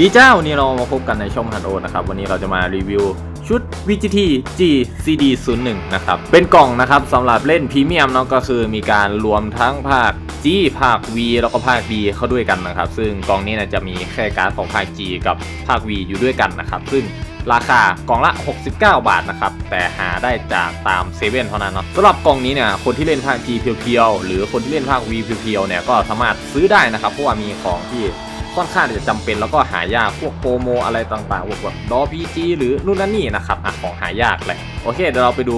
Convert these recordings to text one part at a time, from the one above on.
ดีเจ้าวันนี้เรามาพบกันในช่องฮันโอนะครับ วันนี้เราจะมารีวิวชุด VGT G CD 0 1นะครับ เป็นกล่องนะครับสำหรับเล่นพรีเมียมเนาะก็คือมีการรวมทั้งภาค G ภาค V แล้วก็ภาค D เข้าด้วยกันนะครับ ซึ่งกล่องนี้นะจะมีแค่การ์ดของภาค G กับภาค V อยู่ด้วยกันนะครับ ซึ่งราคากล่องละ 69 บาทนะครับ แต่หาได้จากตามเซเว่นเท่านั้นเนาะสำหรับกล่องนี้เนี่ย คนที่เล่นภาค G เพียวๆ หรือคนที่เล่นภาค V เพียวๆ เนี่ย ก็สามารถซื้อได้นะครับ เพราะว่ามีของที่ ค่อนข้างจะจำเป็นแล้วก็หายากพวกโปรโมอะไรต่างๆพวกแบบดอพีจีหรือนู่นนั่นนี่นะครับอะของหายากแหละโอเคเดี๋ยวเราไปดู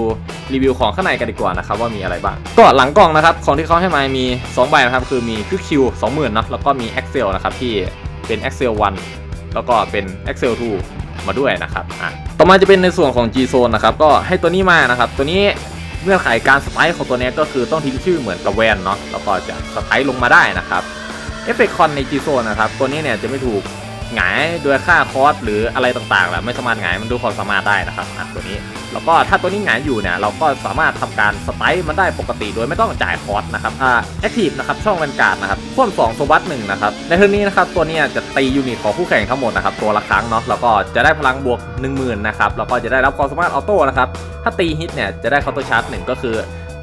รีวิวของข้างในกันดีกว่านะครับว่ามีอะไรบ้าง ก็หลังกล่องนะครับของที่เขาให้มามี 2 ใบนะครับคือมีคิวคิวสองหมื่นเนาะแล้วก็มี Excel นะครับที่เป็น Excel 1 แล้วก็เป็น Excel 2 มาด้วยนะครับอะต่อมาจะเป็นในส่วนของ G Zone นะครับก็ให้ตัวนี้มานะครับตัวนี้เงื่อนไขการสไตล์ของตัวนี้ก็คือต้องทิ้งชื่อเหมือนกับแวนเนาะแล้วก็จะสไตล์ลงมาได้นะครับ เอฟเฟกคอนใน G Zone นะครับ ตัวนี้เนี่ยจะไม่ถูกหงายโดยค่าคอสหรืออะไรต่างๆแล้วไม่สามารถหงายมันดูความสามารถได้นะครับอะตัวนี้ แล้วก็ถ้าตัวนี้หงายอยู่เนี่ยเราก็สามารถทำการสไตล์มันได้ปกติโดยไม่ต้องจ่ายคอสนะครับอ่าแอคทีฟนะครับช่องแวนการ์ดนะครับพ่วงสองโซบัสหนึ่งนะครับในเทอร์นี้นะครับตัวนี้จะตียูนิตของคู่แข่งทั้งหมดนะครับตัวละครั้งเนาะแล้วก็จะได้พลังบวก 10,000นะครับแล้วก็จะได้รับความสามารถออโต้นะครับถ้าตีฮิตเนี่ยจะได้เคาน์เตอร์ชาร์จหนึ่งก็คือ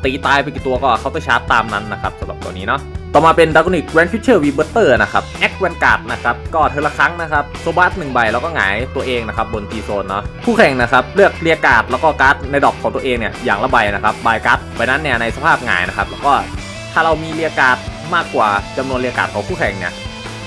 ตีตายไปกี่ตัวก็เคาน์เตอร์ชาร์จตามนั้นนะครับสำหรับตัวนี้เนาะ ต่อมาเป็นดักนิกแวนฟิชเชอร์วีเบอร์เตอร์นะครับแอคแวนการ์ดนะครับก็เทอละครั้งนะครับโซบัสหนึ่งใบแล้วก็หงายตัวเองนะครับบนทีโซนเนาะคู่แข่งนะครับเลือกเรียกการ์ดแล้วก็การ์ดในดอกของตัวเองเนี่ยอย่างละใบนะครับใบการ์ดใบนั้นเนี่ยในสภาพหงายนะครับแล้วก็ถ้าเรามีเรียกการ์ดมากกว่าจำนวนเรียกการ์ดของคู่แข่งเนี่ย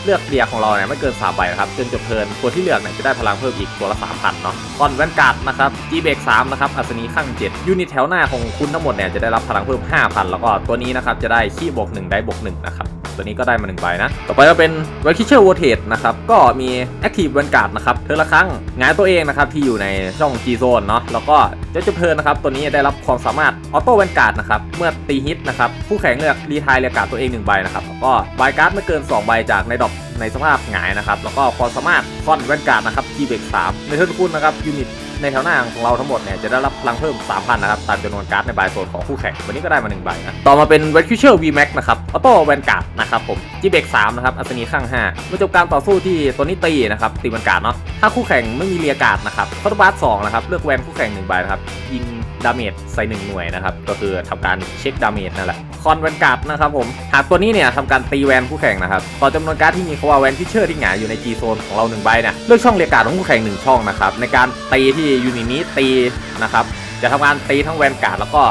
เลือกเบียของเราเนี่ยไม่เกิน3ใบนะครับจนจบเพลินตัวที่เลือกเนี่ยจะได้พลังเพิ่มอีกตัวละ3,000เนาะคอนแวนการ์ดนะครับจีเบก3นะครับอัศนีข้าง7ยูนิตแถวหน้าของคุณทั้งหมดเนี่ยจะได้รับพลังเพิ่ม5,000 แล้วก็ตัวนี้นะครับจะได้ขี้บวก1ได้บวก1นะครับ ตัวนี้ก็ได้มา1ใบนะ ต่อไปก็เป็น v i k i s h e r w o r t a g e นะครับ ก็มี Active Vanguard นะครับ เธอละครั้งงายตัวเองนะครับที่อยู่ในช่อง G Zone เนาะ แล้วก็เจ้าจุเพลินนะครับ ตัวนี้ได้รับความสามารถ Auto Vanguard นะครับ เมื่อตีฮิตนะครับ ผู้แข่งเลือกรีทายเรียการ์ดตัวเอง1ใบนะครับ แล้วก็ใบการ์ดไม่เกิน2ใบจากในดอกในสภาพหงายนะครับ แล้วก็ความสามารถฟอนแวนการ์ดนะครับ G เบก3ในเทิร์นคุณนะครับยูนิต ในแถวหน้าของเราทั้งหมดเนี่ยจะได้รับพลังเพิ่ม 3,000 นะครับ ตามจำนวนการ์ดในใบโซนของคู่แข่ง วันนี้ก็ได้มา1ใบนะ ต่อมาเป็น v a n q u i s h e r VMAX นะครับ ออโต้แวนการ์ดนะครับผมจีเบกสามนะครับ อัศนีข้าง5เมื่อจบการต่อสู้ที่ตัวนี้ตีนะครับตีแวนการ์ดเนาะ ถ้าคู่แข่งไม่มีเรียการ์ดนะครับคอร์ตบาร์สองนะครับเลือกแวนคู่แข่ง1ใบนะครับยิง ดาเมจใส่1หน่วยนะครับ ก็คือทำการเช็คดาเมจนั่นแหละคอนแวนการ์ดนะครับผม หากตัวนี้เนี่ยทำการตีแวนคู่แข่งนะครับ ต่อจำนวนการ์ดที่มีคำว่าแวนพิเชอร์ที่หงายอยู่ใน G โซนของเรา1ใบเนี่ยเลือกช่องเรียกการ์ดของคู่แข่ง1ช่องนะครับในการตีที่ยูนิตนี้ตีนะครับจะทำการตีทั้งแวนการ์ดแล้วก็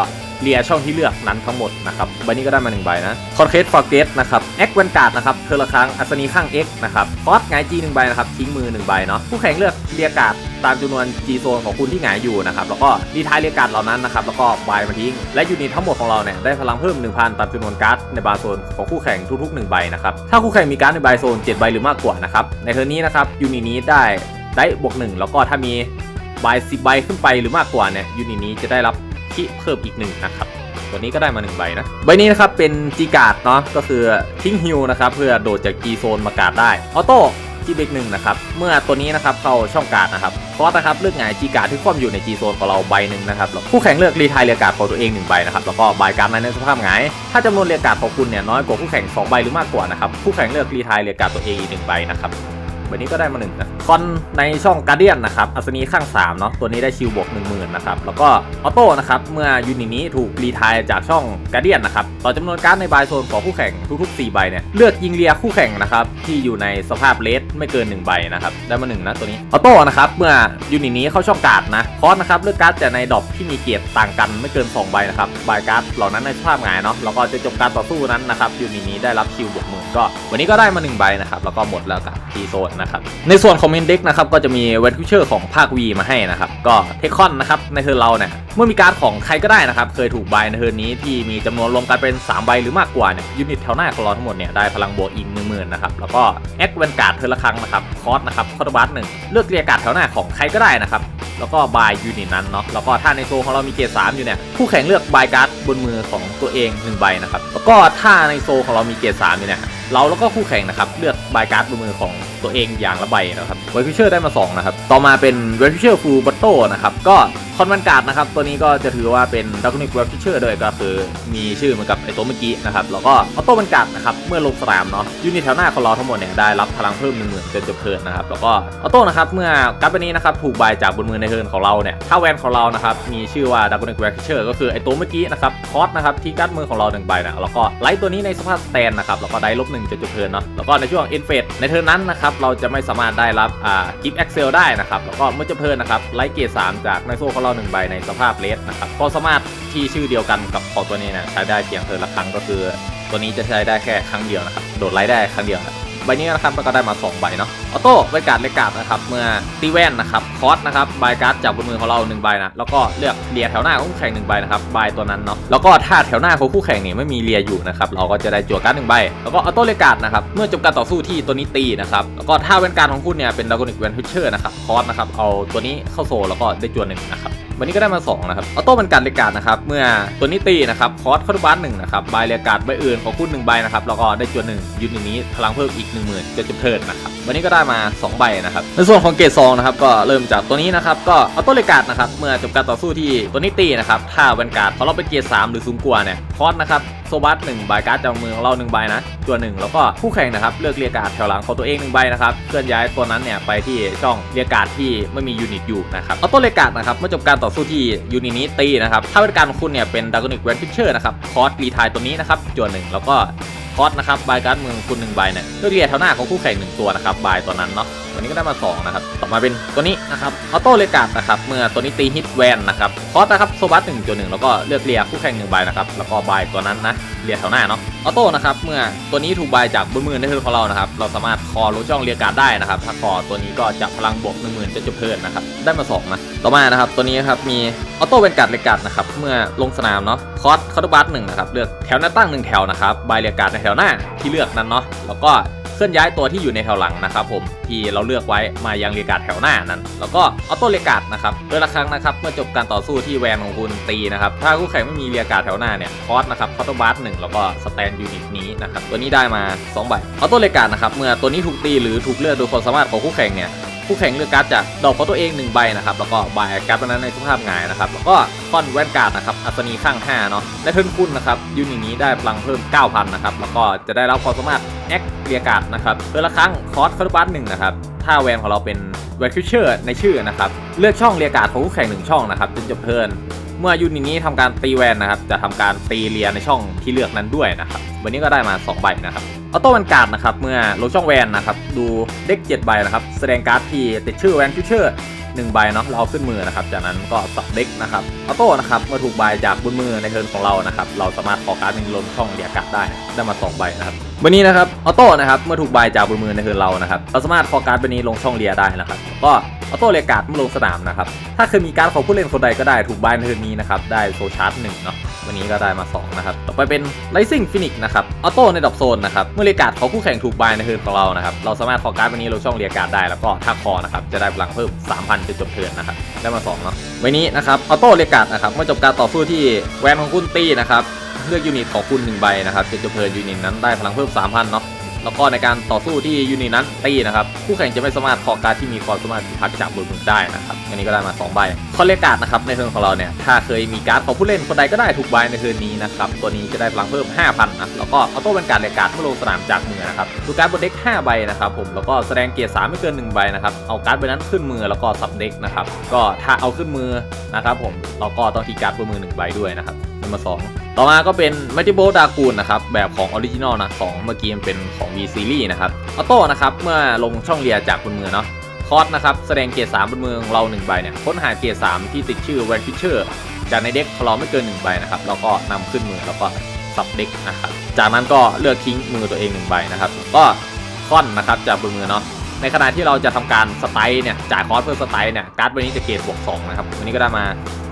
เลียช่องที่เลือกนั้นทั้งหมดนะครับใบนี้ก็ได้มา1ใบนะคอนเคสฟอร์เกตนะครับแอคแวนการ์ดนะครับเทอละครั้งอัศนีข้าง X นะครับฟอสหงาย G 1ใบนะครับทิ้งมือ1ใบเนาะคู่แข่งเลือกเรียการ์ดตามจำนวน G โซนของคุณที่หงายอยู่นะครับแล้วก็รีท้ายเรียการ์ดเหล่านั้นนะครับแล้วก็บายมาทิ้งและยูนิตทั้งหมดของเราเนี่ยได้พลังเพิ่ม 1,000 ตามจำนวนการ์ดในบาร์โซนของคู่แข่งทุกๆ1ใบนะครับถ้าคู่แข่งมีการ์ดในบาร์โซน7ใบหรือมากกว่านะครับในเทอร์นี้นะครับยูนิตนี้ได้ได้บวกหนึ่งแล้วก็ถ้ามีใบสิบใบขึ้นไปหรือมากกว่าเนี่ยยูนิตนี้จะได้รับ คิเพิ่มอีกหนึ่งนะครับตัวนี้ก็ได้มา1ใบนะใบนี้นะครับเป็นจีการ์ดเนาะก็คือทิ้งฮิวนะครับเพื่อโดดจากจีโซนมาการ์ดได้ออโต้จีเบกหนึ่งนะครับเมื่อตัวนี้นะครับเข้าช่องการ์ดนะครับคอสนะครับเลือกหงายจีการ์ดที่คว่ำอยู่ในจีโซนของเราใบหนึ่งนะครับแล้วคู่แข่งเลือกรีทายเรียการ์ดของตัวเองหนึ่งใบนะครับแล้วก็ใบการ์ดในสภาพหงายถ้าจำนวนเรียการ์ดของคุณเนี่ยน้อยกว่าคู่แข่งสองใบหรือมากกว่านะครับคู่แข่งเลือกรีทายเรียการ์ดตัวเองอีกหนึ่งใบนะครับ วันนี้ก็ได้มาหนึ่งนะคอนในช่องการเดียนนะครับอัศนีข้าง3เนาะตัวนี้ได้ชิลบวก 1 0,000นะครับแล้วก็ออโต้นะครับเมื่อยูนิตนี้ถูกรีทายจากช่องการเดียนนะครับต่อจำนวนการ์ดในบายโซนของคู่แข่งทุกๆ4ใบเนี่ยเลือกยิงเลียคู่แข่งนะครับที่อยู่ในสภาพเลสไม่เกิน 1 ใบนะครับได้มา1นะตัวนี้ออโต้นะครับเมื่อยูนิตนี้เข้าช่องการ์ดนะคอสนะครับเลือกการ์ดจากในดอปที่มีเกียรติต่างกันไม่เกิน 2 ใบนะครับบายการ์ดเหล่านั้นในสภาพหงายเนาะแล้วก็จะจบการต่อสู้นั้นนะครับยูนิตนี้ได้รับชิลบวกหมื่นก็ วันนี้ก็ได้มา1ใบนะครับแล้วก็หมดแล้วกับทีโซนนะครับ ในส่วนของเมนเด็กนะครับก็จะมีเวนฟิเชอร์ของภาค V มาให้นะครับ ก็เทคอนนะครับในเทิร์นเราเนี่ยเมื่อมีการดของใครก็ได้นะครับ เคยถูกใบในเทิร์นนี้ที่มีจำนวนรวมกันเป็น 3 ใบหรือมากกว่าเนี่ยยูนิตแถวหน้าของเราทั้งหมดเนี่ยได้พลังบวกอีกหนึ่งหมื่นนะครับแล้วก็แอคเวนการ์ดเทอร์ละครั้งนะครับคอสนะครับคอร์ตบัสหนึ่งเลือกเรียกการ์ดแถวหน้าของใครก็ได้นะครับแล้วก็บายยูนิตนั้นเนาะแล้วก็ถ้าในโซของเรามีเกรดสามอยู่เนี่ยคู่แข่งเลือกบายการ์ดบนมือของตัวเองหนึ่งใบนะครับแล้วก็ถ้าในโซของเรามีเกรดสามอยู่เนี่ยเราแล้วก็คู่แข่งนะครับเลือกบายการ์ดบนมือของ ตัวเองอย่างละใบนะครับเวฟิเชอร์ได้มา 2 นะครับ ต่อมาเป็นเวฟิเชอร์ฟูลบัตโต้นะครับ ก็คอนวันการ์ดนะครับ ตัวนี้ก็จะถือว่าเป็นดักนิกเวฟิเชอร์ด้วยก็คือมีชื่อเหมือนกับไอตัวเมื่อกี้นะครับ แล้วก็ออโต้วันการ์ดนะครับ เมื่อลงสนามเนาะยูนิตแถวหน้าของเราทั้งหมดเนี่ยได้รับพลังเพิ่ม1 0,000จนจบเทิร์นนะครับ แล้วก็ออโต้นะครับ เมื่อการ์ดใบนี้นะครับถูกใบจากบนมือในเทิร์นของเราเนี่ยถ้าแวนของเรานะครับมีชื่อว่าดักนิกเวฟิเชอร์ก็คือไอตัวเมื่อกี้นะครับคอสนะครับที่การ์ดมือของเราหนึ่งใบนะแล้วก็ไลท์ตัวนี้ในสภาพสแตนนะครับแล้วก็ได้ลบหนึ่งจนจบเทิร์นเนาะแล้วก็ในช่วงเอ็นเฟสในเทิร์นนั้นนะครับเราจะไม่สามารถได้รับอ่ากิฟต์เอ็กเซลได้นะครับ แล้วก็เมื่อจะเพิ่นนะครับไลท์เกรดสามจากในโซ่ของเราหนึ่งใบในสภาพเลสนะครับก็สามารถที่ชื่อเดียวกันกับของตัวนี้นะใช้ได้เพียงเทิร์นละครั้งก็คือ ตัวนี้จะใช้ได้แค่ครั้งเดียวนะครับโดดไลท์ได้ครั้งเดียวครับ ใบนี้นะครับก็ได้มา 2 ใบเนาะออโต้ใบการ์ดเลกาดนะครับเมื่อตีแว่นนะครับคอสนะครับใบการ์ดจากบนมือของเรา1ใบนะแล้วก็เลือกเลียแถวหน้าของคู่แข่ง1ใบนะครับใบตัวนั้นเนาะแล้วก็ถ้าแถวหน้าของคู่แข่งเนี่ยไม่มีเลียอยู่นะครับเราก็จะได้จั่วการ์ดหนึ่งใบแล้วก็ออโต้เลกาดนะครับเมื่อจบการต่อสู้ที่ตัวนี้ตีนะครับแล้วก็ถ้าแว่นการ์ดของคุณเนี่ยเป็นดากอนิกแวนพิชเชอร์นะครับคอสนะครับเอาตัวนี้เข้าโซแล้วก็ได้จั่วหนึ่งนะครับวันนี้ก็ได้มา 2 นะครับ ออโต้เป็นการเลกาดนะครับ เมื่อตัวนี้ตีนะครับ คอสคอร์บัสหนึ่งนะครับ ใบเลกาดใบอื่นของคุณหนึ่งใบนะครับ แล้วก็ได้จวนหนึ่งยูนิตนี้ พลังเพิ่มอีก 1 0,000จะจุดเทิร์นนะครับ วันนี้ก็ได้มา 2 ใบนะครับ ในส่วนของเกรดซองนะครับก็เริ่มจากตัวนี้นะครับก็ออโต้นเรียกาดนะครับเมื่อจบการต่อสู้ที่ตัวนี้ตีนะครับถ้าแวนการ์ดของเราเป็นเกรด3หรือสูงกว่าเนี่ยคอร์สนะครับโซบัสหนึ่งใบการ์ดจากมือของเราหนึ่งใบนะตัวหนึ่งแล้วก็คู่แข่งนะครับเลือกเรียกการ์ดแถวหลังของตัวเองหนึ่งใบนะครับเคลื่อนย้ายตัวนั้นเนี่ยไปที่ช่องเรียกการ์ดที่ไม่มียูนิตอยู่นะครับออโต้นเรียกการ์ดนะครับเมื่อจบการต่อสู้ที่ยูนิตนี้ตีนะครับถ้าเป็นการของคุณเนี่ยเป็นดากอนิกแวนฟิชเชอร์นะครับคอสรีทายตัวนี้นะครับจวนหนึ่งแล้วก็ คอร์สนะครับใบการ์ดมือคุณหนึ่งใบเนี่ยเลือกเรียกแถวหน้าของคู่แข่งหนึ่งตัวนะครับใบตัวนั้นเนาะ วันนี้ก็ได้มา 2 นะครับ ต่อมาเป็นตัวนี้นะครับออโต้เลกาดนะครับ เมื่อตัวนี้ตีฮิตแวนนะครับคอสนะครับโซบัสหนึ่งจุดหนึ่งแล้วก็เลือกเลียคู่แข่งหนึ่งใบนะครับ แล้วก็ใบตัวนั้นนะเลียแถวหน้าเนาะ ออโต้นะครับ เมื่อตัวนี้ถูกใบจากบนมือในเทิร์นของเรานะครับ เราสามารถคอรู้ช่องเรียกการดได้นะครับ ถ้าคอตัวนี้ก็จะพลังบวกหนึ่งหมื่นจะจบเทิร์นนะครับ ได้มา2นะ ต่อมานะครับ ตัวนี้ครับ มีออโต้เป็นการดเลกาดนะครับ เมื่อลงสนามเนาะ คอสคาร์บัสหนึ่งนะครับ เลือกแถวหน้าตั้งหนึ่งแถวนะครับ ใบเรียการดในแถวหน้าที่เลือกนั้นเนาะ แล้วก็ เคลื่อนย้ายตัวที่อยู่ในแถวหลังนะครับผมที่เราเลือกไว้มายังเรียกาดแถวหน้านั้น แล้วก็ออโต้เรียกาดนะครับโดยละครั้งนะครับเมื่อจบการต่อสู้ที่แวนของคุณตีนะครับถ้าคู่แข่งไม่มีเรียกาดแถวหน้าเนี่ยคอสนะครับคอตบัสหนึ่งแล้วก็สแตนยูนิตนี้นะครับตัวนี้ได้มา2ใบออโต้เรียกาดนะครับเมื่อตัวนี้ถูกตีหรือถูกเลือกโดยความสามารถของคู่แข่งเนี่ยคู่แข่งเลือกการ์ดจากดอกของตัวเอง1ใบนะครับแล้วก็บายการ์ดตัวนั้นในสภาพงายนะครับแล้วก็คอนแวนการ์ดนะครับอัศนีข้าง5เนาะและเทิร์นคุณนะครับยูนิตนี้ได้พลังเพิ่ม 9,000นะครับแล้วก็จะได้รับความสามารถ แอคเรียการ์ดนะครับเดือนละครั้งคอร์สคาร์บัสหนึ่งนะครับถ้าแวนของเราเป็นแวนฟิชเชอร์ในชื่อนะครับเลือกช่องเรียการ์ดของคู่แข่งหนึ่งช่องนะครับจนจบเทิร์นเมื่อยูนิตนี้ทำการตีแวนนะครับจะทำการตีเลียในช่องที่เลือกนั้นด้วยนะครับวันนี้ก็ได้มา2ใบนะครับออโต้วันการ์ดนะครับเมื่อลงช่องแวนนะครับดูเด็ก7ใบนะครับแสดงการ์ดที่ติดชื่อแวนฟิวเจอร์หนึ่งใบเนาะเราเอาขึ้นมือนะครับจากนั้นก็สับเด็กนะครับออโต้นะครับเมื่อถูกใบจากบนมือในเทิร์นของเรานะครับเราสามารถขอการ์ดหนึ่งลงช่องเรียการ์ดได้ได้มา2ใบนะครับวันนี้นะครับออโต้นะครับเมื่อถูกใบจากบนมือในเทิร์นเรานะครับเราสามารถขอการ์ดใบนี้ลงช่องเรียได้นะครับก็ออโต้เรียการ์ดเมื่อลงสนามนะครับถ้าเคยมีการดของผู้เล่นคนใดก็ได้ถูกบายในเทิร์นนี้นะครับได้โซชาร์จหนึ่งเนาะวันนี้ก็ได้มา 2 นะครับ ต่อไปเป็น Rising Phoenix นะครับ ออโต้ในดอกโซนนะครับ เมื่อเรียการ์ดของคู่แข่งถูกบายในเทิร์นของเรานะครับ เราสามารถขอการ์ดวันนี้ลงช่องเรียการ์ดได้ แล้วก็ถ้าคอนะครับ จะได้พลังเพิ่ม 3,000จนจบเทิร์นนะครับ ได้มา2เนาะ วันนี้นะครับ ออโต้เรียการ์ดนะครับ เมื่อจบการต่อสู้ที่แวนของคุณตีนะครับ เลือกยูนิตของคุณหนึ่งใบนะครับจนจบเทินยูนิตนั้นได้พลังเพิ่ม 3,000เนาะแล้วก็ในการต่อสู้ที่ยูนิตนั้นตีนะครับคู่แข่งจะไม่สามารถขอการที่มีความสามารถพิทักษ์จากบนมือได้นะครับอันนี้ก็ได้มา2ใบคอเลการ์ดนะครับในเทิร์นของเราเนี่ยถ้าเคยมีการ์ดของผู้เล่นคนใดก็ได้ถูกใบในเทิร์นนี้นะครับตัวนี้จะได้พลังเพิ่ม 5,000นะแล้วก็ออโต้เป็นการเลการ์ดเมื่อลงสนามจากมือนะครับดูการ์ดบนเด็ก5ใบนะครับผมแล้วก็แสดงเกียร์3ไม่เกิน1ใบนะครับเอาการ์ดใบนั้นขึ้นมือแล้วก็สับเด็กนะครับก็ถ้าเอาขึ้นมือนะครับผมเราก็ต้องทีการ์ดบนมือ1ใบด้วยนะครับนี่มาสอง ต่อมาก็เป็น m a t i b o d a g o o n นะครับแบบของออริจินอลนะของเมื่อกี้มันเป็นของ V Series นะครับออโต้นะครับเมื่อลงช่องเรียจากบนมือเนาะคอสนะครับแสดงเกียร์3บนมือของเรา1ใบเนี่ยค้นหาเกียร์3ที่ติดชื่อ Van Fisher จากในเด็กของเราไม่เกิน1ใบนะครับแล้วก็นำขึ้นมือแล้วก็สับเด็กนะครับจากนั้นก็เลือกทิ้งมือตัวเอง1ใบนะครับก็ค่อนนะครับจากบนมือเนาะ ในขณะที่เราจะทำการสไตล์เนี่ยจ่ายคอสเพื่อสไตล์เนี่ยการ์ดใบนี้จะเกรดบวก2นะครับวันนี้ก็ได้มา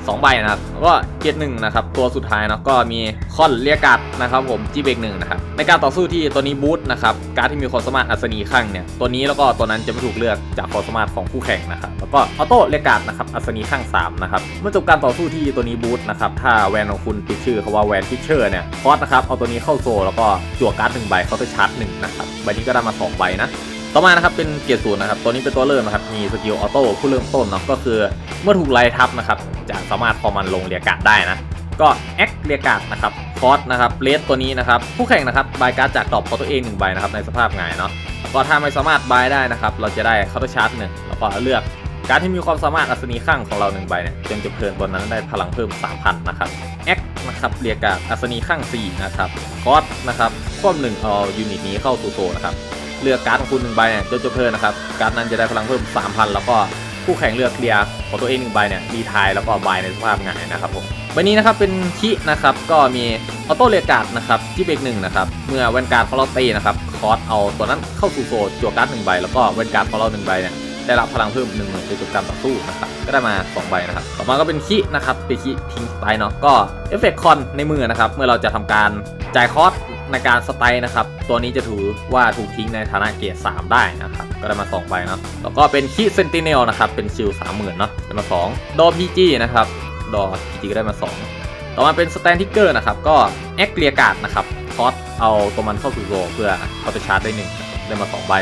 2ใบนะครับก็เกรดหนึ่งนะครับตัวสุดท้ายเนาะก็มีคอนเรียกการ์ดนะครับผมจีเบกหนึ่งนะครับในการต่อสู้ที่ตัวนี้บูทนะครับการ์ดที่มีความสามารถอัศนีข้างเนี่ยตัวนี้แล้วก็ตัวนั้นจะไม่ถูกเลือกจากความสามารถของคู่แข่งนะครับแล้วก็ออโต้เรียกการ์ดนะครับอัศนีข้าง3นะครับเมื่อจบการต่อสู้ที่ตัวนี้บูทนะครับถ้าแวนของคุณติดชื่อเขาว่าแวนฟิชเชอร์เนี่ยคอสนะครับเอาตัวนี้เข้าโซแล้วก็จั่วการ์ดหนึ่งใบเขาจะชาร์จหนึ่งนะครับใบนี้ก็ได้มาสองใบนะ ต่อมานะครับเป็นเกียร์ศูนย์นะครับตัวนี้เป็นตัวเริ่มนะครับมีสกิลออโต้ผู้เริ่มต้นเนาะก็คือเมื่อถูกไล่ทับนะครับจะสามารถพอมันลงเรียกาดได้นะก็แอคเรียกาดนะครับคอสนะครับเลสตัวนี้นะครับผู้แข่งนะครับบายการ์ดจากดอปของตัวเองหนึ่งใบนะครับในสภาพหงายเนาะก็ถ้าไม่สามารถบายได้นะครับเราจะได้เคาน์เตอร์ชาร์จหนึ่งแล้วก็เลือกการที่มีความสามารถอัศนีข้างของเราหนึ่งใบเนี่ยจนจะเพลินตัวนั้นได้พลังเพิ่ม 3,000 นะครับแอคนะครับเรียกาดอัศนีข้าง4นะครับคอสนะครับควบหนึ่งเอายูนิตนี้เข้าสู่โซนนะครับ เลือกการ์ดของคุณหนึ่งใบเนี่ยจนจบเพลินนะครับการ์ดนั้นจะได้พลังเพิ่ม 3,000 แล้วก็คู่แข่งเลือกเคลียร์ของตัวเองหนึ่งใบเนี่ยรีทายแล้วก็บายในสภาพหงายนะครับผมใบนี้นะครับเป็นคินะครับก็มีออโต้เรียกการ์ดนะครับที่เบรกหนึ่งนะครับเมื่อแวนการ์ดของเราตีนะครับคอร์สเอาตัวนั้นเข้าสู่โซนจั่วการ์ดหนึ่งใบแล้วก็แวนการ์ดของเราหนึ่งใบเนี่ยได้รับพลังเพิ่มหนึ่งหมื่นในจบการต่อสู้นะครับก็ได้มาสองใบนะครับต่อมาก็เป็นคินะครับเป็นคิทิ้งสไตล์เนาะก็เอฟเฟกต์คอนในมือนะครับเมื่อเราจะทำการจ่ายคอส ในการสไตล์นะครับ ตัวนี้จะถือว่าถูกทิ้งในฐานะเกียร์3ได้นะครับ ก็ได้มา2ใบเนาะแล้วก็เป็นคีเซนติเนลนะครับ เป็นชิล30,000เนาะได้มา2ดอพีจีนะครับดอพีจีก็ได้มา 2 ต่อมาเป็นสแตนทิกเกอร์นะครับ ก็แอคเรียการ์ดนะครับคอสเอาตัวมันเข้าสู่โรเพื่อเขาจะชาร์จได้หนึ่งได้มา2ใบ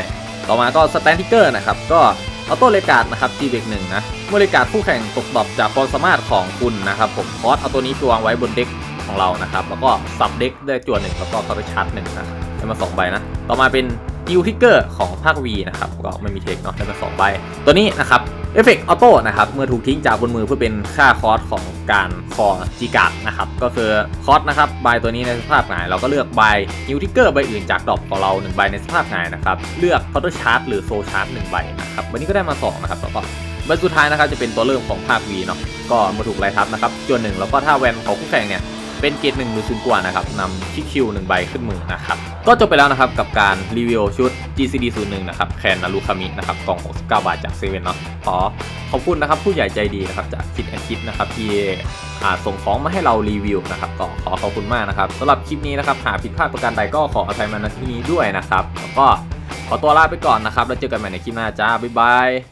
ต่อมาก็สแตนทิกเกอร์นะครับก็ออโต้เลกาดนะครับ G เบกหนึ่งนะเมื่อเลกาดคู่แข่งตกดรอปจากความสามารถของคุณนะครับผมคอสเอาตัวนี้ไปวางไว้บนเด็ก ของเรานะครับ แล้วก็ซับเด็กได้จวนหนึ่งแล้วก็เข้าไปชาร์จหนึ่งนะได้มา 2 ใบนะ ต่อมาเป็นดิวทิกเกอร์ของภาค V นะครับ ก็ไม่มีเทคเนาะได้มา 2 ใบ ตัวนี้นะครับเอฟเฟกต์ออโต้นะครับ เมื่อถูกทิ้งจากบนมือเพื่อเป็นค่าคอสของการคอจีการ์ดนะครับ ก็คือคอสนะครับใบตัวนี้ในสภาพหงาย เราก็เลือกใบนิวทิกเกอร์ใบอื่นจากดอปของเรา1ใบในสภาพหงายนะครับ เลือกคอร์เตอร์ชาร์จหรือโซชาร์จ1ใบนะครับ วันนี้ก็ได้มา 2 นะครับแล้วก็ใบสุดท้ายนะครับจะเป็นตัวเริ่มของภาค V เนาะ ก็มาถูกไล่ทับนะครับจวนหนึ่งแล้วก็ถ้าแวนของคู่แข่งเนี่ย เป็นเกรดหนึ่งหรือศูนกว่านะครับนำคิคิวหนึ่งใบขึ้นมือนะครับ ก็จบไปแล้วนะครับกับการรีวิวชุด GCD 0 1นะครับแคนนารุคามินะครับกล่อง 69 บาทจากเซเว่นเนาะขอขอบคุณนะครับผู้ใหญ่ใจดีนะครับจากคิดแอนคิดนะครับที่อ่าส่งของมาให้เรารีวิวนะครับก็ขอขอบคุณมากนะครับสำหรับคลิปนี้นะครับหากผิดพลาดประการใดก็ขออภัยมาณที่นี้ด้วยนะครับแล้วก็ขอตัวลาไปก่อนนะครับแล้วเจอกันใหม่ในคลิปหน้าจ้าบ๊ายบาย